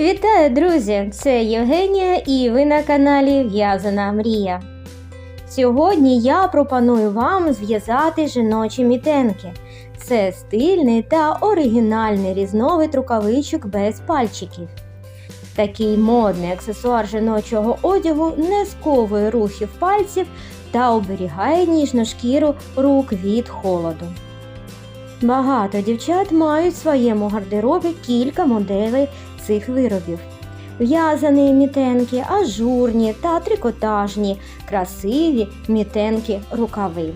Вітаю, друзі! Це Євгенія і ви на каналі В'язана Мрія. Сьогодні я пропоную вам зв'язати жіночі мітенки. Це стильний та оригінальний різновид рукавичок без пальчиків. Такий модний аксесуар жіночого одягу не сковує рухів пальців та оберігає ніжну шкіру рук від холоду. Багато дівчат мають в своєму гардеробі кілька моделей цих виробів. В'язані мітенки, ажурні та трикотажні, красиві мітенки рукави.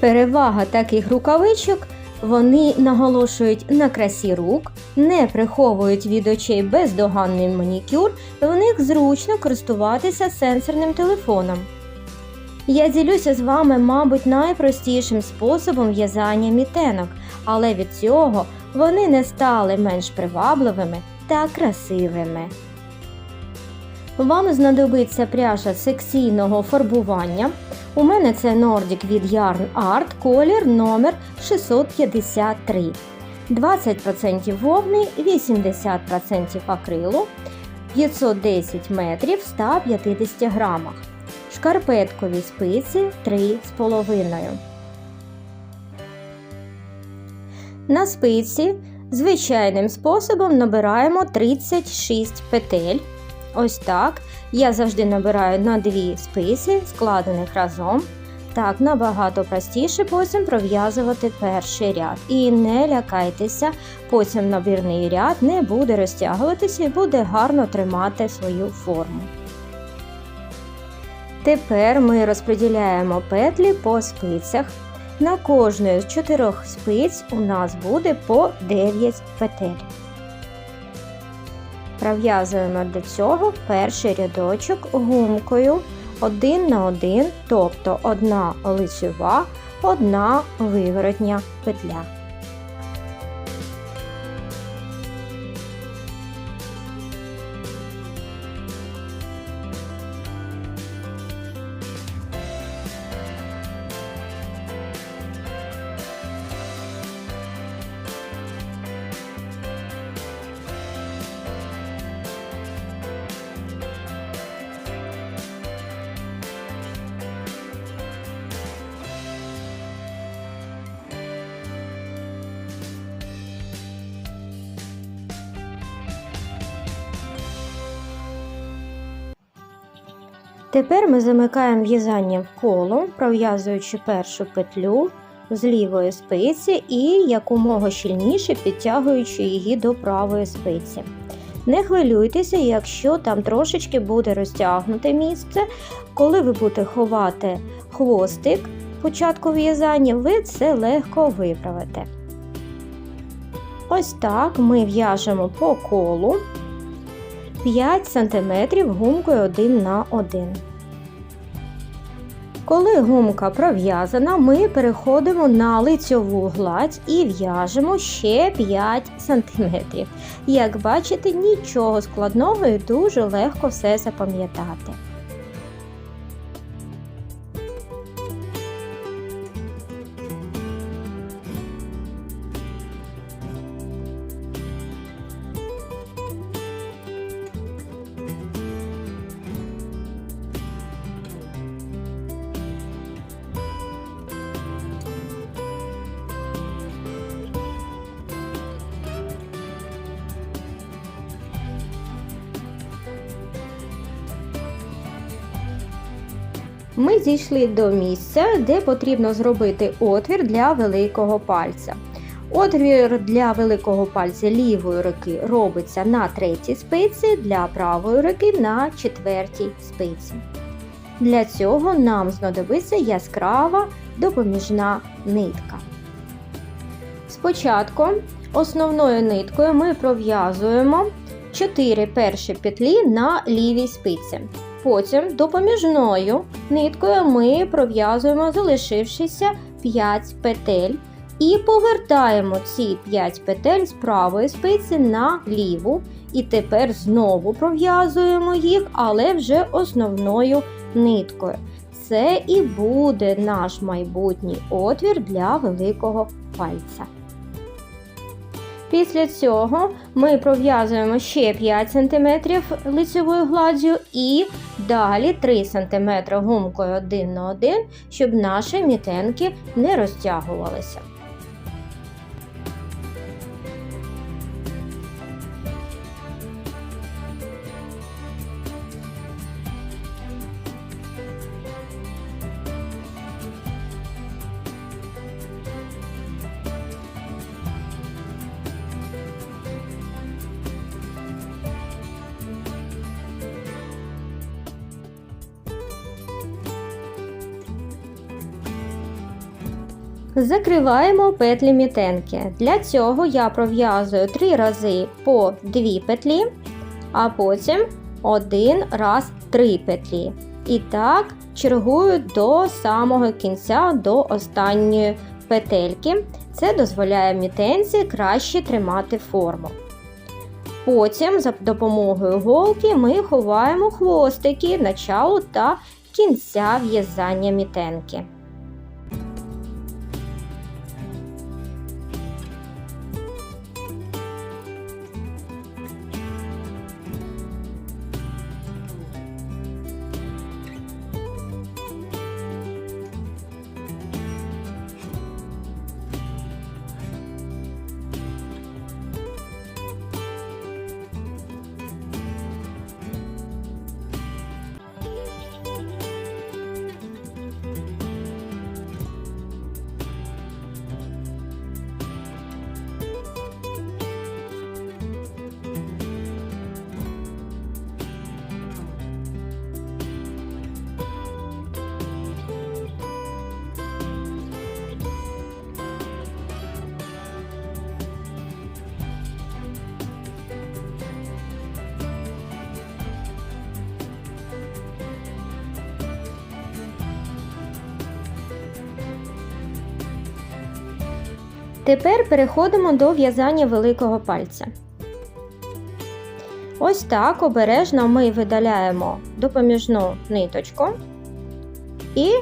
Перевага таких рукавичок вони наголошують на красі рук, не приховують від очей бездоганний манікюр, в них зручно користуватися сенсорним телефоном. Я ділюся з вами, мабуть, найпростішим способом в'язання мітенок, але від цього вони не стали менш привабливими та красивими. Вам знадобиться пряжа секційного фарбування. У мене це Nordic від Yarn Art, колір номер 653. 20% вовни, 80% акрилу, 510 метрів в 150 грамах. Шкарпеткові спиці 3,5. На спиці звичайним способом набираємо 36 петель. Ось так. Я завжди набираю на дві спиці, складених разом. Так, набагато простіше потім пров'язувати перший ряд. І не лякайтеся, потім набірний ряд не буде розтягуватися і буде гарно тримати свою форму. Тепер ми розподіляємо петлі по спицях. На кожної з чотирьох спиць у нас буде по 9 петель. Пров'язуємо до цього перший рядочок гумкою 1 на 1, тобто одна лицьова, одна виворотня петля. Тепер ми замикаємо в'язання в коло, пров'язуючи першу петлю з лівої спиці і якомога щільніше підтягуючи її до правої спиці. Не хвилюйтеся, якщо там трошечки буде розтягнуте місце. Коли ви будете ховати хвостик початку в'язання, ви це легко виправите. Ось так ми в'яжемо по колу 5 см гумкою 1 на 1. Коли гумка пров'язана, ми переходимо на лицьову гладь і в'яжемо ще 5 см. Як бачите, нічого складного і дуже легко все запам'ятати. Ми дійшли до місця, де потрібно зробити отвір для великого пальця. Отвір для великого пальця лівої руки робиться на третій спиці, для правої руки на четвертій спиці. Для цього нам знадобиться яскрава допоміжна нитка. Спочатку основною ниткою ми пров'язуємо 4 перші петлі на лівій спиці. Потім допоміжною ниткою ми пров'язуємо залишившися 5 петель і повертаємо ці 5 петель з правої спиці на ліву. І тепер знову пров'язуємо їх, але вже основною ниткою. Це і буде наш майбутній отвір для великого пальця. Після цього ми пров'язуємо ще 5 см лицевою гладдю і далі 3 см гумкою один на один, щоб наші мітенки не розтягувалися. Закриваємо петлі мітенки. Для цього я пров'язую 3 рази по 2 петлі, а потім один раз 3 петлі. І так чергую до самого кінця, до останньої петельки. Це дозволяє мітенці краще тримати форму. Потім за допомогою голки ми ховаємо хвостики началу та кінця в'язання мітенки. Тепер переходимо до в'язання великого пальця. Ось так обережно ми видаляємо допоміжну ниточку і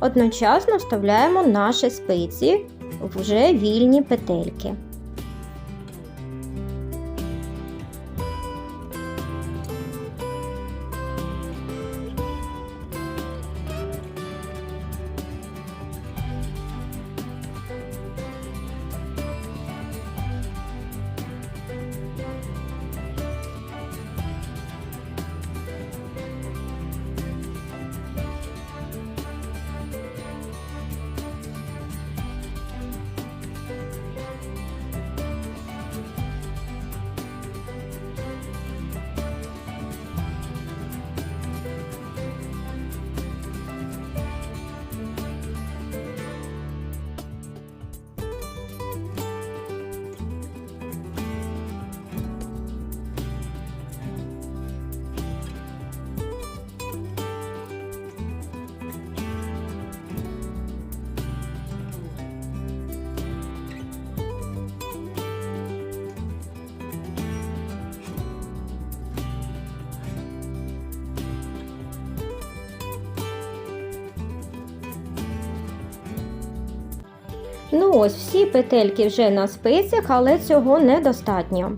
одночасно вставляємо наші спиці в вже вільні петельки. Ну ось всі петельки вже на спицях, але цього недостатньо.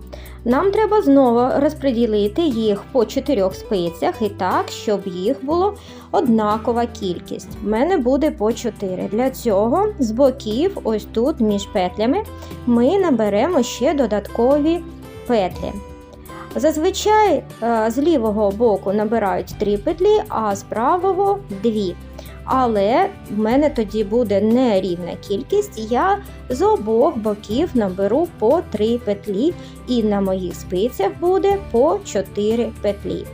Нам треба знову розподілити їх по чотирьох спицях і так, щоб їх було однакова кількість. В мене буде по 4. Для цього з боків, ось тут між петлями, ми наберемо ще додаткові петлі. Зазвичай е, з лівого боку набирають 3 петлі, а з правого 2 але в мене тоді буде нерівна кількість, я з обох боків наберу по 3 петлі, і на моїх спицях буде по 4 петлі.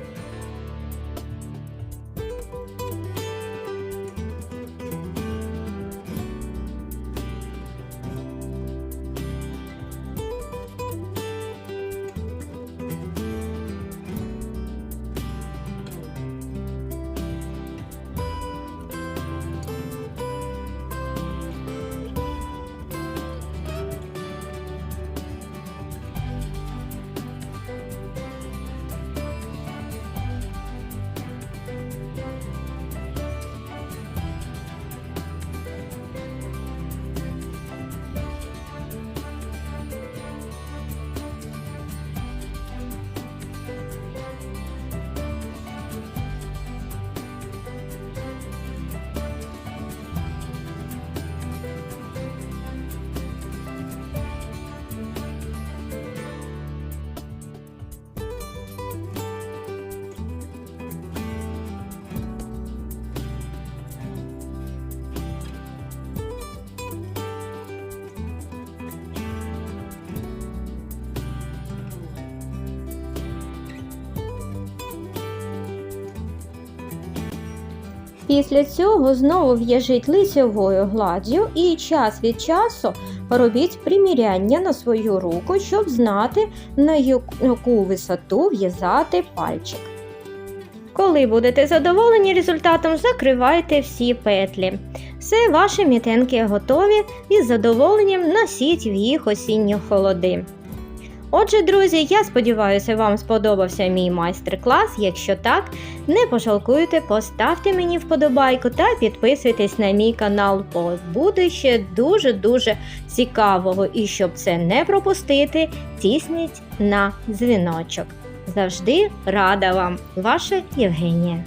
Після цього знову в'яжіть лицьовою гладдю і час від часу робіть приміряння на свою руку, щоб знати, на яку висоту в'язати пальчик. Коли будете задоволені результатом, закривайте всі петлі. Все, ваші мітенки готові і з задоволенням носіть в їх осінні холоди. Отже, друзі, я сподіваюся, вам сподобався мій майстер-клас. Якщо так, не пожалкуйте, поставте мені вподобайку та підписуйтесь на мій канал, бо буде ще дуже-дуже цікавого. І щоб це не пропустити, тисніть на дзвіночок. Завжди рада вам, ваша Євгенія.